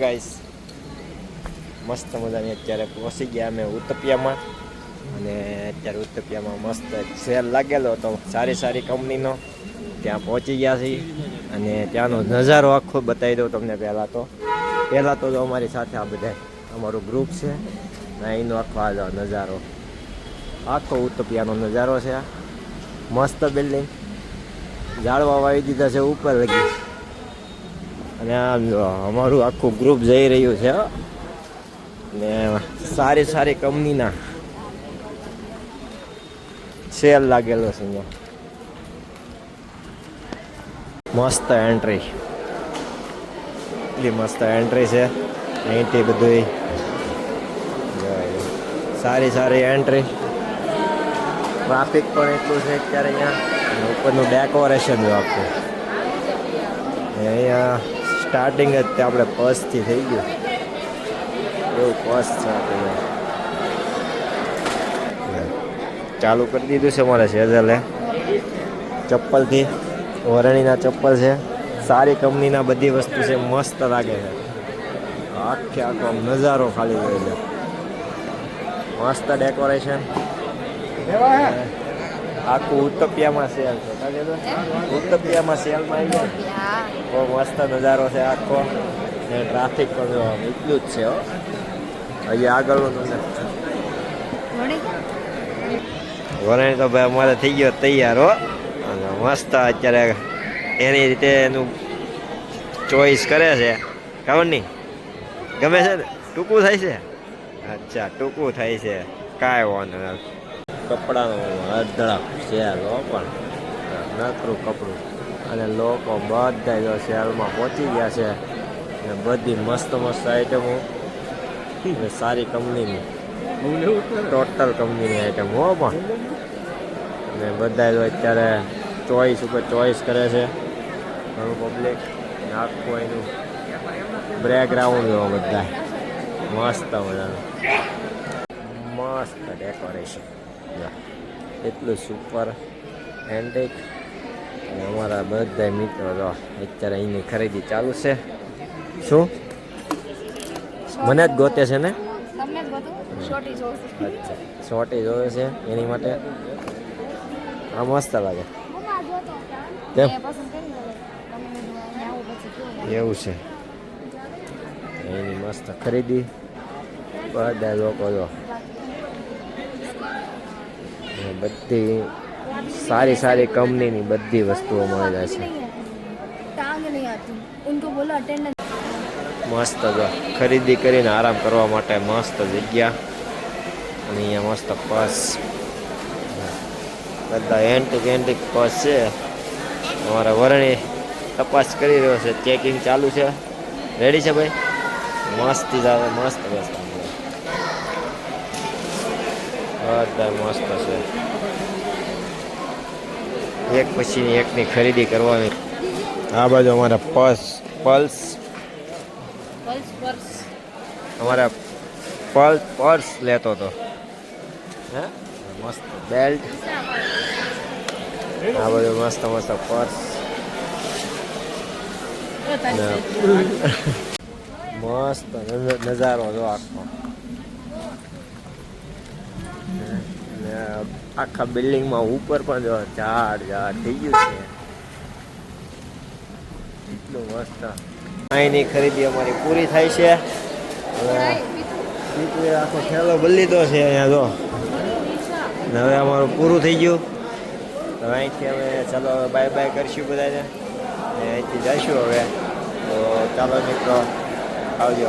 Guys મસ્ત મજાની અત્યારે પહોંચી ગયા અમે ઉત્તપિયામાં. અને અત્યારે ઉત્તપિયામાં મસ્ત સેલ લાગેલો હતો. સારી સારી કંપનીનો. ત્યાં પહોંચી ગયા છીએ. અને ત્યાંનો નજારો આખો બતાવી દઉં તમને પહેલાં તો. પહેલાં તો જો અમારી સાથે આ બધા અમારું ગ્રુપ છે. અને અહીંનો આખો આ નજારો. આખો ઉત્તપિયાનો નજારો છે મસ્ત બિલ્ડિંગ ઝાડવા વાવી દીધા છે, ઉપર લગી. અને આ અમારું આખું ગ્રુપ જઈ રહ્યું છે. ને સારી સારી કંપનીના સેલ લાગેલો છે મસ્ત એન્ટ્રી એટલી મસ્ત એન્ટ્રી છે. અહીંથી બધું સારી સારી એન્ટ્રી ટ્રાફિક પણ એટલું છે અત્યારે અહીંયા. ઉપરનું ડેકોરેશન જો આખું. અહીંયા સ્ટાર્ટિંગ જ તે આપણે પર્સથી થઈ ગયું. એવું પસ છે ચાલુ કરી દીધું છે મારે સેઝલે ચપ્પલથી. વરણીના ચપ્પલ છે. સારી કંપનીના બધી વસ્તુ છે. મસ્ત લાગે છે. આખે આખો નજારો ખાલી હોય છે. મસ્ત ડેકોરેશન આખું ઉત્તપિયામાં સેલ છે. ઉત્તપિયામાં સેલમાં આવી ગયા બહુ મસ્ત નજારો છે આખો. ને ટ્રાફિક પણ એટલું જ છે, હો. હજી આગળનું તમને વરણ તો ભાઈ અમારે થઈ ગયો તૈયાર, હો. અને મસ્ત અત્યારે એની રીતે એનું ચોઈસ કરે છે. ખબર નહીં? ગમે છે ને? ટૂંકું થાય છે? અચ્છા, ટૂંકું થાય છે. કાંઈ વાંધો કપડાનું અડધડા સેલ ઓપન નકરું કપડું. અને લોકો બધા જો સેલમાં પહોંચી ગયા છે. ને બધી મસ્ત મસ્ત આઈટમો સારી કંપનીની. ટોટલ કંપનીની આઈટમ હો પણ. ને બધા જો અત્યારે ચોઈસ ઉપર ચોઈસ કરે છે. ઘણું પબ્લિક આખું એનું બ્રેકગ્રાઉન્ડ જોવા બધા મસ્ત મજાનું. મસ્ત ડેકોરેશન એટલું સુપર હેન્ડેક અને અમારા બધા મિત્રો જો અત્યારે અહીંની ખરીદી ચાલુ છે. શું? મને જ ગોતે છે ને? શોર્ટી જોવે છે. એની માટે? આ મસ્ત લાગે. કેમ? એવું છે. એની મસ્ત ખરીદી. બધા લોકો જો. બધી સારી સારી કંપનીની બધી વસ્તુઓ મળે છે. મસ્ત ખરીદી કરીને આરામ કરવા માટે મસ્ત જગ્યા. અને અહીંયા મસ્ત પર્સ. બધા એન્ટિક એન્ટિક પર્સ છે. અમારા વરણી તપાસ કરી રહ્યો છે. ચેકિંગ ચાલુ છે. રેડી છે ભાઈ? મસ્તી જ આવે, મસ્ત મસ્ત. અત્યારે મસ્ત છે. એક પછીની એકની ખરીદી કરવાની. આ બાજુ અમારા પર્સ પલ્સ અમારા પલ્સ પર્સ લેતો હતો. હે? મસ્ત બેલ્ટ. આ બધું મસ્ત મસ્ત પર્સ. મસ્ત નજારો જો આખો. ને આખા બિલ્ડિંગમાં ઉપર પણ જો ઝાડ ઝાડ થઈ ગયું છે. એટલું મસ્ત. અહીંની ખરીદી અમારી પૂરી થાય છે. હવે આખો થેલો બદલી લીધો છે અહીંયા જો. હવે અમારું પૂરું થઈ ગયું. તો અહીંથી અમે ચાલો હવે બાય બાય કરીશું બધાને. અહીંથી જઈશું હવે. તો ચાલો મિત્રો, આવજો.